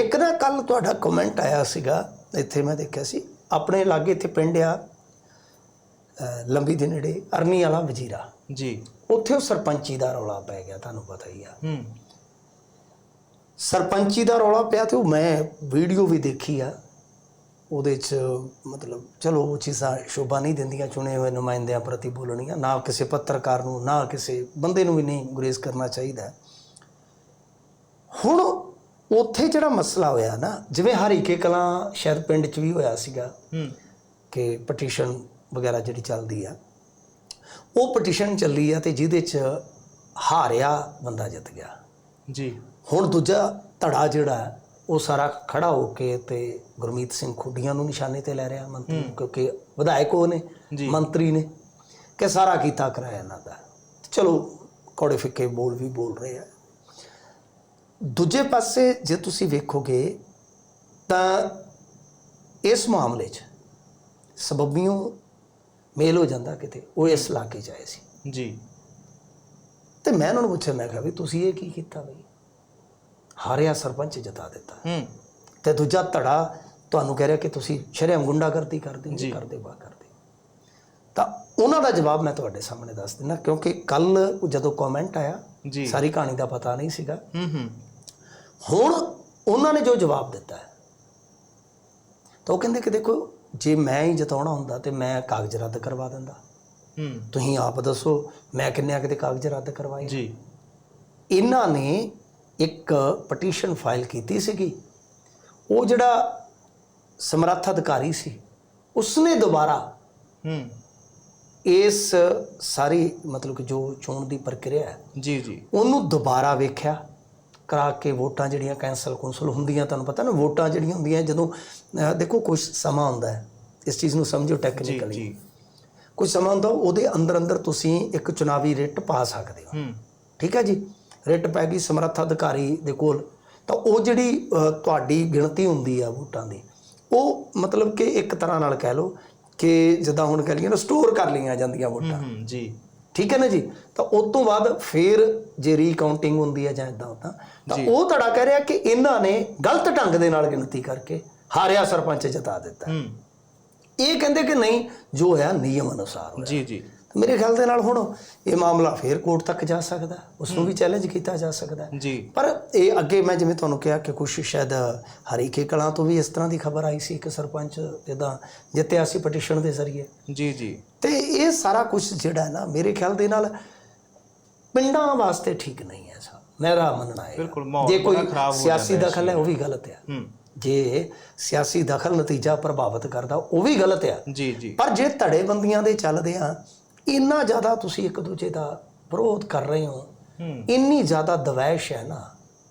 ਇੱਕ ਨਾ ਕੱਲ ਤੁਹਾਡਾ ਕਮੈਂਟ ਆਇਆ ਸੀਗਾ ਇੱਥੇ ਮੈਂ ਦੇਖਿਆ ਸੀ ਆਪਣੇ ਲਾਗੇ ਇੱਥੇ ਪਿੰਡ ਆ ਲੰਬੀ ਦੇ ਨੇੜੇ ਅਰਨੀ ਵਾਲਾ ਵਜੀਰਾ। ਜੀ। ਉੱਥੇ ਉਹ ਸਰਪੰਚੀ ਦਾ ਰੌਲਾ ਪੈ ਗਿਆ ਤੁਹਾਨੂੰ ਪਤਾ ਹੀ ਆ। ਹੂੰ। ਸਰਪੰਚੀ ਦਾ ਰੌਲਾ ਪਿਆ ਤੇ ਉਹ ਮੈਂ ਵੀਡੀਓ ਵੀ ਦੇਖੀ ਆ ਉਹਦੇ ਚ ਮਤਲਬ ਚਲੋ ਉਹ ਚੀਜ਼ਾਂ ਸ਼ੋਭਾ ਨਹੀਂ ਦਿੰਦੀਆਂ ਚੁਣੇ ਹੋਏ ਨੁਮਾਇੰਦਿਆਂ ਪ੍ਰਤੀ ਬੋਲਣੀਆਂ ਨਾ ਕਿਸੇ ਪੱਤਰਕਾਰ ਨੂੰ ਨਾ ਕਿਸੇ ਬੰਦੇ ਨੂੰ ਵੀ ਨਹੀਂ ਗੁਰੇਜ਼ ਕਰਨਾ ਚਾਹੀਦਾ। ਹੁਣ ਉੱਥੇ ਜਿਹੜਾ ਮਸਲਾ ਹੋਇਆ ਨਾ ਜਿਵੇਂ ਹਰੀਕੇ ਕਲਾਂ ਸ਼ਾਇਦ ਪਿੰਡ ਚ ਵੀ ਹੋਇਆ ਸੀਗਾ ਹੂੰ। ਕਿ ਪਟੀਸ਼ਨ ਵਗੈਰਾ ਜਿਹੜੀ ਚੱਲਦੀ ਆ ਉਹ ਪਟੀਸ਼ਨ ਚੱਲੀ ਆ ਤੇ ਜਿਹਦੇ ਚ ਹਾਰਿਆ ਬੰਦਾ ਜਿੱਤ ਗਿਆ। ਜੀ। ਹੁਣ ਦੂਜਾ ਧੜਾ ਜਿਹੜਾ ਉਹ ਸਾਰਾ ਖੜਾ ਹੋ ਕੇ ਤੇ ਗੁਰਮੀਤ ਸਿੰਘ ਖੁੱਡੀਆਂ ਨੂੰ ਨਿਸ਼ਾਨੇ ਤੇ ਲੈ ਰਿਹਾ ਮੰਤਰੀ ਕਿਉਂਕਿ ਵਿਧਾਇਕ ਉਹ ਨੇ। ਮੰਤਰੀ ਨੇ ਕਿ ਸਾਰਾ ਕੀਤਾ ਕਰਾਇਆ ਇਹਨਾਂ ਦਾ। ਚਲੋ ਕੌੜੇ ਫਿੱਕੇ ਬੋਲ ਵੀ ਬੋਲ ਰਹੇ ਆ। ਦੂਜੇ ਪਾਸੇ ਜੇ ਤੁਸੀਂ ਵੇਖੋਗੇ ਤਾਂ ਇਸ ਮਾਮਲੇ 'ਚ ਸਬਬੀਆਂ ਮੇਲ ਹੋ ਜਾਂਦਾ ਕਿਤੇ ਉਹ ਇਸ ਇਲਾਕੇ 'ਚ ਆਏ ਸੀ। ਜੀ। ਤੇ ਮੈਂ ਉਹਨਾਂ ਨੂੰ ਪੁੱਛਿਆ ਮੈਂ ਕਿਹਾ ਵੀ ਤੁਸੀਂ ਇਹ ਕੀ ਕੀਤਾ ਬਈ? ਹਾਰਿਆ ਸਰਪੰਚ ਜਿਤਾ ਦਿੱਤਾ। ਹੂੰ। ਤੇ ਦੂਜਾ ਧੜਾ ਤੁਹਾਨੂੰ ਕਹਿ ਰਿਹਾ ਕਿ ਤੁਸੀਂ ਸ਼ਰਮ ਗੁੰਡਾਗਰਦੀ ਕਰਦੇ। ਹੋ ਕਰਦੇ ਵਾ ਕਰਦੇ ਤਾਂ ਉਹਨਾਂ ਦਾ ਜਵਾਬ ਮੈਂ ਤੁਹਾਡੇ ਸਾਹਮਣੇ ਦੱਸ ਦਿੰਦਾ ਕਿਉਂਕਿ ਕੱਲ ਜਦੋਂ ਕਮੈਂਟ ਆਇਆ ਜੀ। ਸਾਰੀ ਕਹਾਣੀ ਦਾ ਪਤਾ ਨਹੀਂ ਸੀਗਾ। ਹੂੰ ਹੂੰ। ਹੁਣ ਉਹਨਾਂ ਨੇ ਜੋ ਜਵਾਬ ਦਿੱਤਾ ਤਾਂ ਉਹ ਕਹਿੰਦੇ ਕਿ ਦੇਖੋ ਜੇ ਮੈਂ ਹੀ ਜਿਤਾਉਣਾ ਹੁੰਦਾ ਤੇ ਮੈਂ ਕਾਗਜ਼ ਰੱਦ ਕਰਵਾ ਦਿੰਦਾ। ਹੂੰ। ਤੁਸੀਂ ਆਪ ਦੱਸੋ ਮੈਂ ਕਿੰਨੇ ਆ ਕਿਤੇ ਕਾਗਜ਼ ਰੱਦ ਕਰਵਾਏ? ਜੀ। ਇਹਨਾਂ ਨੇ ਇੱਕ ਪਟੀਸ਼ਨ ਫਾਈਲ ਕੀਤੀ ਸੀਗੀ। ਉਹ ਜਿਹੜਾ ਸਮਰੱਥ ਅਧਿਕਾਰੀ ਸੀ ਉਸਨੇ ਦੁਬਾਰਾ ਹੂੰ। ਇਸ ਸਾਰੀ ਮਤਲਬ ਕਿ ਜੋ ਚੋਣ ਦੀ ਪ੍ਰਕਿਰਿਆ ਹੈ ਜੀ ਜੀ। ਉਹਨੂੰ ਦੁਬਾਰਾ ਵੇਖਿਆ। ਕਰਾ ਕੇ ਵੋਟਾਂ ਜਿਹੜੀਆਂ ਕੈਂਸਲ ਕੁੰਸਲ ਹੁੰਦੀਆਂ ਤੁਹਾਨੂੰ ਪਤਾ ਨਾ ਵੋਟਾਂ ਜਿਹੜੀਆਂ ਹੁੰਦੀਆਂ ਜਦੋਂ ਦੇਖੋ ਕੁਝ ਸਮਾਂ ਹੁੰਦਾ ਹੈ ਇਸ ਚੀਜ਼ ਨੂੰ ਸਮਝੋ ਟੈਕਨੀਕਲੀ ਜੀ। ਕੁਝ ਸਮਾਂ ਹੁੰਦਾ ਉਹਦੇ ਅੰਦਰ ਅੰਦਰ ਤੁਸੀਂ ਇੱਕ ਚੁਣਾਵੀ ਰਿਟ ਪਾ ਸਕਦੇ ਹੋ। ਠੀਕ ਹੈ ਜੀ? ਰਿਟ ਪੈ ਗਈ ਸਮਰੱਥ ਅਧਿਕਾਰੀ ਦੇ ਕੋਲ ਤਾਂ ਉਹ ਜਿਹੜੀ ਤੁਹਾਡੀ ਗਿਣਤੀ ਹੁੰਦੀ ਆ ਵੋਟਾਂ ਦੀ ਉਹ ਮਤਲਬ ਕਿ ਇੱਕ ਤਰ੍ਹਾਂ ਨਾਲ ਕਹਿ ਲਓ ਕਿ ਜਿੱਦਾਂ ਹੁਣ ਕਹਿ ਲਈਏ ਨਾ ਸਟੋਰ ਕਰ ਲਈਆਂ ਜਾਂਦੀਆਂ ਵੋਟਾਂ। ਜੀ। ਠੀਕ ਹੈ ਨਾ ਜੀ? ਤਾਂ ਉਸ ਤੋਂ ਬਾਅਦ ਫੇਰ ਜੇ ਰੀਕਾਊਂਟਿੰਗ ਹੁੰਦੀ ਹੈ ਜਾਂ ਇਦਾਂ ਉਦਾਂ ਤਾਂ ਉਹ ਧੜਾ ਕਹਿ ਰਿਹਾ ਕਿ ਇਹਨਾਂ ਨੇ ਗਲਤ ਢੰਗ ਦੇ ਨਾਲ ਗਿਣਤੀ ਕਰਕੇ ਹਾਰਿਆ ਸਰਪੰਚ ਜਿਤਾ ਦਿੱਤਾ। ਇਹ ਕਹਿੰਦੇ ਕਿ ਨਹੀਂ ਜੋ ਹੈ ਨਿਯਮ ਅਨੁਸਾਰ ਹੋਇਆ। ਜੀ ਜੀ। ਮੇਰੇ ਖਿਆਲ ਦੇ ਨਾਲ ਹੁਣ ਇਹ ਮਾਮਲਾ ਫੇਰ ਕੋਰਟ ਤੱਕ ਜਾ ਸਕਦਾ ਉਸ ਨੂੰ ਵੀ ਚੈਲੰਜ ਕੀਤਾ ਜਾ ਸਕਦਾ। ਜੀ। ਪਰ ਇਹ ਅੱਗੇ ਮੈਂ ਜਿਵੇਂ ਤੁਹਾਨੂੰ ਕਿਹਾ ਕਿ ਕੁਛ ਸ਼ਾਇਦ ਹਰੀਕੇ ਕਲਾਂ ਤੋਂ ਵੀ ਇਸ ਤਰ੍ਹਾਂ ਦੀ ਖਬਰ ਆਈ ਸੀ ਕਿ ਸਰਪੰਚ ਇਦਾਂ ਜਿੱਤਿਆ ਸੀ ਪਟੀਸ਼ਨ ਦੇ ਜ਼ਰੀਏ। ਜੀ ਜੀ। ਤੇ ਇਹ ਸਾਰਾ ਕੁਝ ਜਿਹੜਾ ਹੈ ਨਾ ਮੇਰੇ ਖਿਆਲ ਦੇ ਨਾਲ ਪਿੰਡਾਂ ਵਾਸਤੇ ਠੀਕ ਨਹੀਂ ਹੈ ਸਾ ਮੇਰਾ ਮੰਨਣਾ ਹੈ। ਬਿਲਕੁਲ ਜੇ ਕੋਈ ਸਿਆਸੀ ਦਖਲ ਹੈ ਉਹ ਵੀ ਗਲਤ ਹੈ। ਹੂੰ। ਜੇ ਸਿਆਸੀ ਦਖਲ ਨਤੀਜਾ ਪ੍ਰਭਾਵਿਤ ਕਰਦਾ ਉਹ ਵੀ ਗਲਤ ਹੈ। ਜੀ ਜੀ। ਪਰ ਜੇ ਧੜੇਬੰਦੀਆਂ ਦੇ ਚੱਲਦੇ ਆ ਇੰਨਾ ਜ਼ਿਆਦਾ ਤੁਸੀਂ ਇੱਕ ਦੂਜੇ ਦਾ ਵਿਰੋਧ ਕਰ ਰਹੇ ਹੋ ਇੰਨੀ ਜ਼ਿਆਦਾ ਦਵੈਸ਼ ਹੈ ਨਾ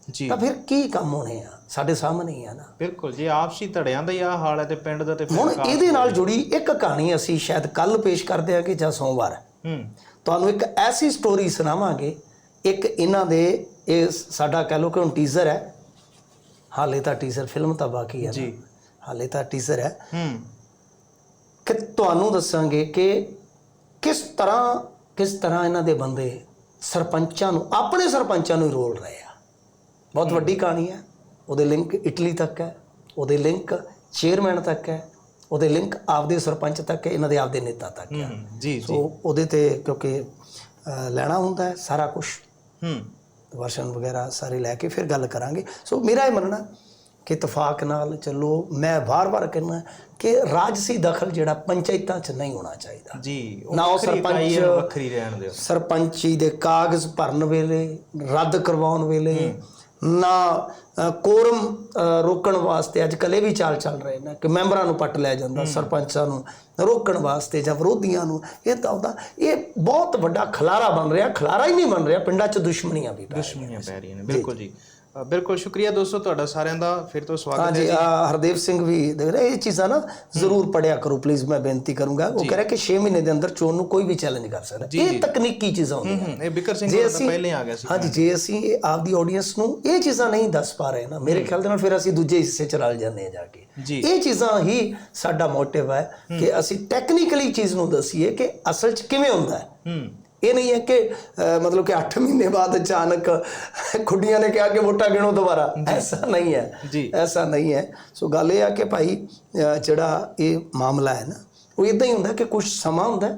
ਜੀ। ਤਾਂ ਫਿਰ ਕੀ ਕੰਮ ਹੋਣੇ ਆ? ਸਾਡੇ ਸਾਹਮਣੇ ਹੀ ਆ ਨਾ। ਬਿਲਕੁਲ ਜੀ ਆਪਸੀ ਧੜਿਆਂ ਦਾ ਹੀ ਆ ਹਾਲ ਹੈ ਤੇ ਪਿੰਡ ਦਾ ਤੇ ਹੁਣ ਇਹਦੇ ਨਾਲ ਜੁੜੀ ਇੱਕ ਕਹਾਣੀ ਅਸੀਂ ਸ਼ਾਇਦ ਕੱਲ ਪੇਸ਼ ਕਰਦੇ ਆ ਕਿ ਜਾਂ ਸੋਮਵਾਰ। ਹੂੰ। ਤੁਹਾਨੂੰ ਇੱਕ ਐਸੀ ਸਟੋਰੀ ਸੁਣਾਵਾਂਗੇ ਇੱਕ ਇਹਨਾਂ ਦੇ ਇਹ ਸਾਡਾ ਕਹਿ ਲਓ ਕਿ ਹੁਣ ਟੀਜ਼ਰ ਹੈ। ਹਾਲੇ ਤਾਂ ਟੀਜ਼ਰ ਫਿਲਮ ਤਾਂ ਬਾਕੀ ਹੈ। ਜੀ। ਹਾਲੇ ਤਾਂ ਟੀਜ਼ਰ ਹੈ। ਹੂੰ। ਕਿ ਤੁਹਾਨੂੰ ਦੱਸਾਂਗੇ ਕਿ ਕਿਸ ਤਰ੍ਹਾਂ ਕਿਸ ਤਰ੍ਹਾਂ ਇਹਨਾਂ ਦੇ ਬੰਦੇ ਸਰਪੰਚਾਂ ਨੂੰ ਆਪਣੇ ਸਰਪੰਚਾਂ ਨੂੰ ਹੀ ਰੋਲ ਰਹੇ ਆ? ਬਹੁਤ ਵੱਡੀ ਕਹਾਣੀ ਹੈ। ਉਹਦੇ ਲਿੰਕ ਇਟਲੀ ਤੱਕ ਹੈ ਉਹਦੇ ਲਿੰਕ ਚੇਅਰਮੈਨ ਤੱਕ ਹੈ ਉਹਦੇ ਲਿੰਕ ਆਪਦੇ ਸਰਪੰਚ ਤੱਕ ਹੈ ਇਹਨਾਂ ਦੇ ਆਪਦੇ ਨੇਤਾ ਤੱਕ ਹੈ। ਜੀ ਜੀ ਸੋ ਉਹਦੇ ਤੇ ਕਿਉਂਕਿ ਲੈਣਾ ਹੁੰਦਾ ਹੈ ਸਾਰਾ ਕੁਝ ਹੂੰ। ਵਰਸ਼ਨ ਵਗੈਰਾ ਸਾਰੇ ਲੈ ਕੇ ਫਿਰ ਗੱਲ ਕਰਾਂਗੇ। ਸੋ ਮੇਰਾ ਇਹ ਮੰਨਣਾ ਕਿ ਇਤਫਾਕ ਨਾਲ ਚੱਲੋ ਮੈਂ ਵਾਰ-ਵਾਰ ਕਹਿੰਦਾ ਕਿ ਰਾਜਸੀ ਦਖਲ ਜਿਹੜਾ ਪੰਚਾਇਤਾਂ 'ਚ ਨਹੀਂ ਹੋਣਾ ਚਾਹੀਦਾ। ਜੀ ਨਾ ਉਹ ਸਰਪੰਚ- ਵੱਖਰੀ ਰਹਿਣ ਦਿਓ। ਸਰਪੰਚੀ ਦੇ ਕਾਗਜ਼ ਭਰਨ ਵੇਲੇ ਰੱਦ ਕਰਵਾਉਣ ਵੇਲੇ ਨਾ ਕੋਰਮ ਰੋਕਣ ਵਾਸਤੇ ਅੱਜ ਇਹ ਵੀ ਚਾਲ ਚੱਲ ਰਹੇ ਨੇ ਕਿ ਮੈਂਬਰਾਂ ਨੂੰ ਪੱਟ ਲਿਆ ਜਾਂਦਾ ਸਰਪੰਚਾਂ ਨੂੰ ਰੋਕਣ ਵਾਸਤੇ ਜਾਂ ਵਿਰੋਧੀਆਂ ਨੂੰ। ਇਹ ਤਾਂ ਉਹਦਾ ਇਹ ਬਹੁਤ ਵੱਡਾ ਖਲਾਰਾ ਬਣ ਰਿਹਾ ਖਲਾਰਾ ਹੀ ਨਹੀਂ ਬਣ ਰਿਹਾ ਪਿੰਡਾਂ 'ਚ ਦੁਸ਼ਮਣੀਆਂ ਵੀ ਪੈ ਰਹੀਆਂ। ਦੁਸ਼ਮਣੀਆਂ ਪੈ ਰਹੀਆਂ ਨੇ ਬਿਲਕੁਲ ਜੀ। ਬਿਲਕੁਲ ਸ਼ੁਕਰੀਆ ਦੋਸਤੋ ਤੁਹਾਡਾ ਸਾਰਿਆਂ ਦਾ। ਫਿਰ ਤੋਂ ਸਵਾਗਤ ਹੈ ਆ ਹਰਦੇਵ ਸਿੰਘ ਵੀ ਦੇਖ ਰਿਹਾ ਇਹ ਚੀਜ਼ਾਂ ਨਾ ਜ਼ਰੂਰ ਪੜਿਆ ਕਰੋ ਪਲੀਜ਼ ਮੈਂ ਬੇਨਤੀ ਕਰੂੰਗਾ। ਉਹ ਕਹਿ ਰਿਹਾ ਕਿ 6 ਮਹੀਨੇ ਦੇ ਅੰਦਰ ਚੋਣ ਨੂੰ ਕੋਈ ਵੀ ਚੈਲੰਜ ਕਰ ਸਕਦਾ। ਇਹ ਤਕਨੀਕੀ ਚੀਜ਼ਾਂ ਹੁੰਦੀਆਂ। ਇਹ ਬਿਕਰ ਸਿੰਘ ਜੇ ਦਾ ਪਹਿਲੇ ਆ ਗਿਆ ਸੀ। ਹਾਂਜੀ ਜੇ ਅਸੀਂ ਇਹ ਆਪਦੀ ਆਡੀਅנס ਨੂੰ ਇਹ ਚੀਜ਼ਾਂ ਨਹੀਂ ਦੱਸ ਪਾ ਰਹੇ ਨਾ ਮੇਰੇ ਖਿਆਲ ਦੇ ਨਾਲ ਫਿਰ ਅਸੀਂ ਦੂਜੇ ਹਿੱਸੇ ਚ ਰਲ ਜਾਂਦੇ ਆ ਜਾ ਕੇ। ਜੀ। ਇਹ ਚੀਜ਼ਾਂ ਹੀ ਸਾਡਾ ਮੋਟਿਵ ਹੈ ਕਿ ਅਸੀਂ ਟੈਕਨੀਕਲੀ ਚੀਜ਼ ਨੂੰ ਦਸੀਏ ਕਿ ਅਸਲ ਚ ਕਿਵੇਂ ਹੁੰਦਾ ਹੈ। ਹੂੰ। ਇਹ ਨਹੀਂ ਹੈ ਕਿ ਮਤਲਬ ਕਿ 8 ਮਹੀਨੇ ਬਾਅਦ ਅਚਾਨਕ ਖੁੱਡੀਆਂ ਨੇ ਕਿਹਾ ਕਿ ਵੋਟਾਂ ਗਿਣੋ ਦੁਬਾਰਾ। ਐਸਾ ਨਹੀਂ ਹੈ। ਜੀ। ਐਸਾ ਨਹੀਂ ਹੈ। ਸੋ ਗੱਲ ਇਹ ਆ ਕਿ ਭਾਈ ਜਿਹੜਾ ਇਹ ਮਾਮਲਾ ਹੈ ਨਾ ਉਹ ਇਦਾਂ ਹੀ ਹੁੰਦਾ ਕਿ ਕੁਝ ਸਮਾਂ ਹੁੰਦਾ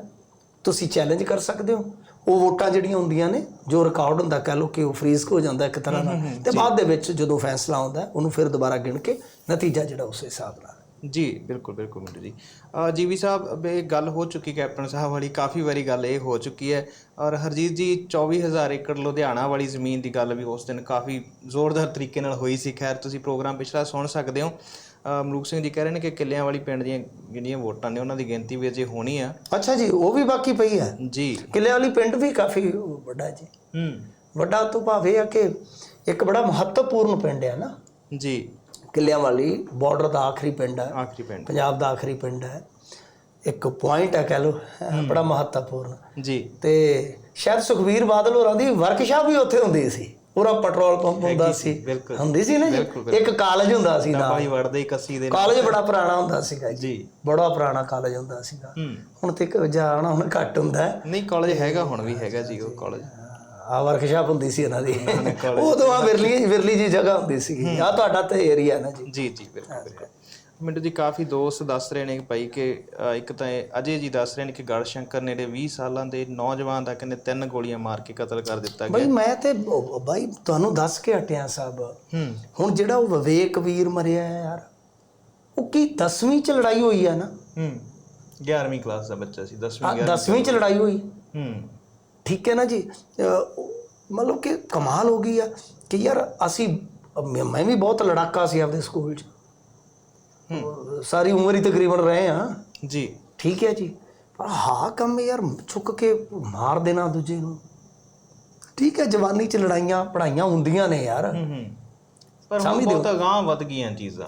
ਤੁਸੀਂ ਚੈਲੰਜ ਕਰ ਸਕਦੇ ਹੋ। ਉਹ ਵੋਟਾਂ ਜਿਹੜੀਆਂ ਹੁੰਦੀਆਂ ਨੇ ਜੋ ਰਿਕਾਰਡ ਹੁੰਦਾ ਕਹਿ ਲਓ ਕਿ ਉਹ ਫਰੀਜ਼ ਹੋ ਜਾਂਦਾ ਇੱਕ ਤਰ੍ਹਾਂ ਨਾਲ। ਤੇ ਬਾਅਦ ਦੇ ਵਿੱਚ ਜਦੋਂ ਫੈਸਲਾ ਆਉਂਦਾ ਉਹਨੂੰ ਫਿਰ ਦੁਬਾਰਾ ਗਿਣ ਕੇ ਨਤੀਜਾ ਜਿਹੜਾ ਉਸ ਹਿਸਾਬ ਨਾਲ। ਜੀ ਬਿਲਕੁਲ ਬਿਲਕੁਲ ਮਿੰਟੂ ਜੀ। ਅ, ਜੀਵੀ ਸਾਹਿਬ ਇਹ ਗੱਲ ਹੋ ਚੁੱਕੀ ਕੈਪਟਨ ਸਾਹਿਬ ਵਾਲੀ ਕਾਫੀ ਵਾਰੀ ਗੱਲ ਇਹ ਹੋ ਚੁੱਕੀ ਹੈ। ਔਰ ਹਰਜੀਤ ਜੀ 24000 ਏਕੜ ਲੁਧਿਆਣਾ ਵਾਲੀ ਜ਼ਮੀਨ ਦੀ ਗੱਲ ਵੀ ਉਸ ਦਿਨ ਕਾਫੀ ਜ਼ੋਰਦਾਰ ਤਰੀਕੇ ਨਾਲ ਹੋਈ ਸੀ। ਖੈਰ ਤੁਸੀਂ ਪ੍ਰੋਗਰਾਮ ਪਿਛਲਾ ਸੁਣ ਸਕਦੇ ਹੋ। ਮਲੂਕ ਸਿੰਘ ਜੀ ਕਹਿ ਰਹੇ ਨੇ ਕਿ ਕਿੱਲਿਆਂ ਵਾਲੀ ਪਿੰਡ ਦੀਆਂ ਜਿਹੜੀਆਂ ਵੋਟਾਂ ਨੇ ਉਹਨਾਂ ਦੀ ਗਿਣਤੀ ਵੀ ਅਜੇ ਹੋਣੀ ਆ। ਅੱਛਾ ਜੀ ਉਹ ਵੀ ਬਾਕੀ ਪਈ ਹੈ? ਜੀ। ਕਿਲੇ ਵਾਲੀ ਪਿੰਡ ਵੀ ਕਾਫੀ ਵੱਡਾ ਜੀ। ਹੂੰ। ਵੱਡਾ ਤੋਂ ਭਾਵ ਆ ਕਿ ਇੱਕ ਬੜਾ ਮਹੱਤਵਪੂਰਨ ਪਿੰਡ ਹੈ ਨਾ। ਜੀ। ਕਿਲਿਆਂ ਵਾਲੀ ਬਾਰਡਰ ਦਾ ਆਖਰੀ ਪਿੰਡ ਹੈ। ਆਖਰੀ ਪਿੰਡ। ਪੰਜਾਬ ਦਾ ਆਖਰੀ ਪਿੰਡ ਹੈ। ਇੱਕ ਪੁਆਇੰਟ ਹੈ ਕਹ ਲੋ ਬੜਾ ਮਹੱਤਵਪੂਰਨ। ਜੀ। ਤੇ ਸ਼ਾਇਦ ਸੁਖਵੀਰ ਬਾਦਲ ਹੋਰਾਂ ਦੀ ਵਰਕਸ਼ਾਪ ਵੀ ਉੱਥੇ ਹੁੰਦੀ ਸੀ। ਪੂਰਾ ਪੈਟਰੋਲ ਪੰਪ ਹੁੰਦਾ ਸੀ। ਹੁੰਦੀ ਸੀ ਨਾ ਜੀ। ਇੱਕ ਕਾਲਜ ਹੁੰਦਾ ਸੀ ਨਾਲ। ਭਾਈ ਵੜਦੇ ਹੀ ਕੱਸੀ ਦੇ ਕਾਲਜ ਬੜਾ ਪੁਰਾਣਾ ਹੁੰਦਾ ਸੀਗਾ ਜੀ। ਬੜਾ ਪੁਰਾਣਾ ਕਾਲਜ ਹੁੰਦਾ ਸੀਗਾ। ਹੁਣ ਤੇ ਜਾਣਾ ਹੁਣ ਘੱਟ ਹੁੰਦਾ। ਨਹੀਂ ਕਾਲਜ ਹੈਗਾ ਹੁਣ ਵੀ ਹੈਗਾ ਜੀ ਉਹ ਕਾਲਜ। ਆ ਵਰਕਸ਼ਾਪ ਹੁੰਦੀ ਸੀ ਇਹਨਾਂ ਦੀ। ਉਦੋਂ ਆ ਵਿਰਲੀ ਵਿਰਲੀ ਜੀ ਜਗ੍ਹਾ ਹੁੰਦੀ ਸੀ। ਆ ਤੁਹਾਡਾ ਤੇ ਏਰੀਆ ਨਾ ਜੀ। ਜੀ ਜੀ ਬਿਲਕੁਲ ਬਿਲਕੁਲ। ਮਿੰਟੂ ਜੀ ਕਾਫੀ ਦੋਸਤ ਦੱਸ ਰਹੇ ਨੇ ਭਾਈ ਕਿ ਇੱਕ ਤਾਂ ਅਜੇ ਜੀ ਦੱਸ ਰਹੇ ਨੇ ਕਿ ਗੜਸ਼ੰਕਰ ਨੇੜੇ 20 ਸਾਲਾਂ ਦੇ ਨੌਜਵਾਨ ਦਾ ਕਹਿੰਦੇ ਤਿੰਨ ਗੋਲੀਆਂ ਮਾਰ ਕੇ ਕਤਲ ਕਰ ਦਿੱਤਾ ਗਿਆ। ਬਈ ਮੈਂ ਤੇ ਉਹ- ਬਾਈ ਤੁਹਾਨੂੰ ਦੱਸ ਕੇ ਹਟਿਆ ਸਾਹਿਬ ਹੁਣ ਜਿਹੜਾ ਉਹ ਵਿਵੇਕ ਵੀਰ ਮਰਿਆ ਹੈ ਯਾਰ ਉਹ ਕੀ 10ਵੀਂ ਚ ਲੜਾਈ ਹੋਈ ਹੈ ਨਾ? ਹੂੰ। 11ਵੀਂ ਕਲਾਸ ਦਾ ਬੱਚਾ ਸੀ 10ਵੀਂ 10ਵੀਂ ਚ। ਲੜਾਈ ਹੋਈ। ਹੂੰ। ਠੀਕ ਹੈ ਨਾ ਜੀ? ਮਤਲਬ ਕਿ ਕਮਾਲ ਹੋ ਗਈ ਆ ਕਿ ਯਾਰ ਅਸੀਂ ਮੈਂ ਵੀ ਬਹੁਤ ਲੜਾਕਾ ਸੀ ਆਪਦੇ ਸਕੂਲ 'ਚ। ਸਾਰੀ ਉਮਰ ਹੀ ਤਕਰੀਬਨ ਰਹੇ ਆ ਜੀ। ਠੀਕ ਹੈ ਜੀ? ਪਰ ਹਾਂ ਕੰਮ ਯਾਰ ਚੁੱਕ ਕੇ ਮਾਰ ਦੇਣਾ ਦੂਜੇ ਨੂੰ। ਠੀਕ ਹੈ ਜਵਾਨੀ 'ਚ ਲੜਾਈਆਂ ਪੜਾਈਆਂ ਹੁੰਦੀਆਂ ਨੇ ਯਾਰ। ਪਰ ਹੁਣ ਬਹੁਤ ਅਗਾਂਹ ਵੱਧ ਗਈਆਂ ਚੀਜ਼ਾਂ।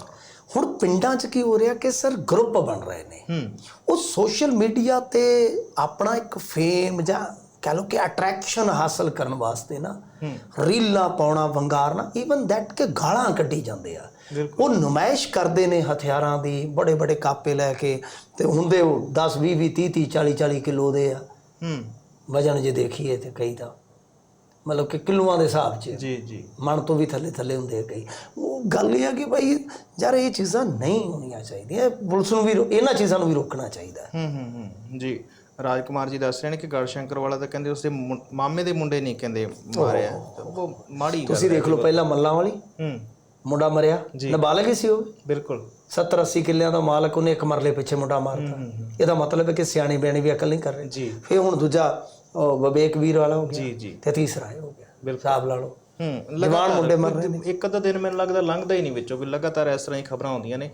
ਹੁਣ ਪਿੰਡਾਂ 'ਚ ਕੀ ਹੋ ਰਿਹਾ ਕਿ ਸਰ ਗਰੁੱਪ ਬਣ ਰਹੇ ਨੇ। ਹੂੰ। ਉਹ ਸੋਸ਼ਲ ਮੀਡੀਆ ਤੇ ਆਪਣਾ ਇੱਕ ਫੇਮ ਜਾਂ ਕਹ ਲਓ ਕਿ ਅਟਰੈਕਸ਼ਨ ਹਾਸਲ ਕਰਨ ਵਾਸਤੇ ਨਾ ਰੀਲਾਂ ਪਾਉਣਾ ਵੰਗਾਰਨਾ ਈਵਨ ਦੈਟ ਕਿ ਗਾਲਾਂ ਕੱਢੀ ਜਾਂਦੇ ਆ। ਉਹ ਨੁਮਾਇਸ਼ ਕਰਦੇ ਨੇ ਹਥਿਆਰਾਂ ਦੀ ਬੜੇ ਬੜੇ ਕਾਪੇ ਲੈ ਕੇ ਤੇ ਹੁੰਦੇ ਉਹ 10 20 20 30 30 40 40 ਕਿਲੋ ਦੇ ਆ। ਹੂੰ। ਵਜਨ ਜੇ ਦੇਖੀਏ ਤੇ ਕਈ ਤਾਂ ਮਤਲਬ ਕਿ ਕਿਲੋਆਂ ਦੇ ਹਿਸਾਬ 'ਚ। ਜੀ ਜੀ। ਮਨ ਤੋਂ ਵੀ ਥੱਲੇ ਥੱਲੇ ਹੁੰਦੇ ਆ ਕਈ। ਉਹ ਗੱਲ ਇਹ ਆ ਕਿ ਭਾਈ ਯਾਰ ਇਹ ਚੀਜ਼ਾਂ ਨਹੀਂ ਹੋਣੀਆਂ ਚਾਹੀਦੀਆਂ ਪੁਲਿਸ ਨੂੰ ਵੀ ਇਹਨਾਂ ਚੀਜ਼ਾਂ ਨੂੰ ਵੀ ਰੋਕਣਾ ਚਾਹੀਦਾ। ਹੂੰ ਹੂੰ ਹੂੰ। ਜੀ। ਰਾਜਕੁਮਾਰ ਜੀ ਦੱਸ ਰਹੇ ਨੇ ਕਿ ਗੜਸ਼ੰਕਰ ਵਾਲਾ ਤਾਂ ਕਹਿੰਦੇ ਉਸਦੇ ਮੁੰ- ਮਾਮੇ ਦੇ ਮੁੰਡੇ ਨਹੀਂ ਕਹਿੰਦੇ ਮਾਰਿਆ ਤਾਂ ਉਹ ਮਾੜੀ ਗੱਲ ਤੁਸੀਂ ਦੇਖ ਲਓ ਪਹਿਲਾਂ ਮੱਲਾਂ ਵਾਲੀ। ਹੂੰ। ਮੁੰਡਾ ਮਰਿਆ। ਨਾਬਾਲਗ ਹੀ ਸੀ ਉਹ ਬਿਲਕੁਲ। 70 80 ਕਿੱਲਿਆਂ ਦਾ ਮਾਲਕ ਉਹਨੇ ਇੱਕ ਮਰਲੇ ਪਿੱਛੇ ਮੁੰਡਾ ਮਾਰਤਾ। ਇਹਦਾ ਮਤਲਬ ਹੈ ਕਿ ਸਿਆਣੀ ਬਿਆਣੀ ਵੀ ਅਕਲ ਨਹੀਂ ਕਰ ਰਹੇ। ਜੀ। ਫੇ ਹੁਣ ਦੂਜਾ ਉਹ ਵਿਵੇਕ ਵੀਰ ਵਾਲਾ ਹੋ ਗਿਆ ਜੀ ਜੀ। ਤੇ ਤੀਸਰਾ ਇਹ ਹੋ ਗਿਆ। ਬਿਲਕੁਲ। ਹਿਸਾਬ ਲਾ ਲਓ। ਹੂੰ ਜਵਾਨ ਮੁੰਡੇ ਮਰ ਰਹੇ ਨੇ। ਇੱਕ ਅੱਧਾ ਦਿਨ ਮੈਨੂੰ ਲੱਗਦਾ ਲੰਘਦਾ ਹੀ ਨਹੀਂ ਵਿੱਚੋਂ ਵੀ ਲਗਾਤਾਰ ਇਸ ਤਰ੍ਹਾਂ ਹੀ ਖਬਰਾਂ ਆਉਂਦੀਆਂ ਨੇ।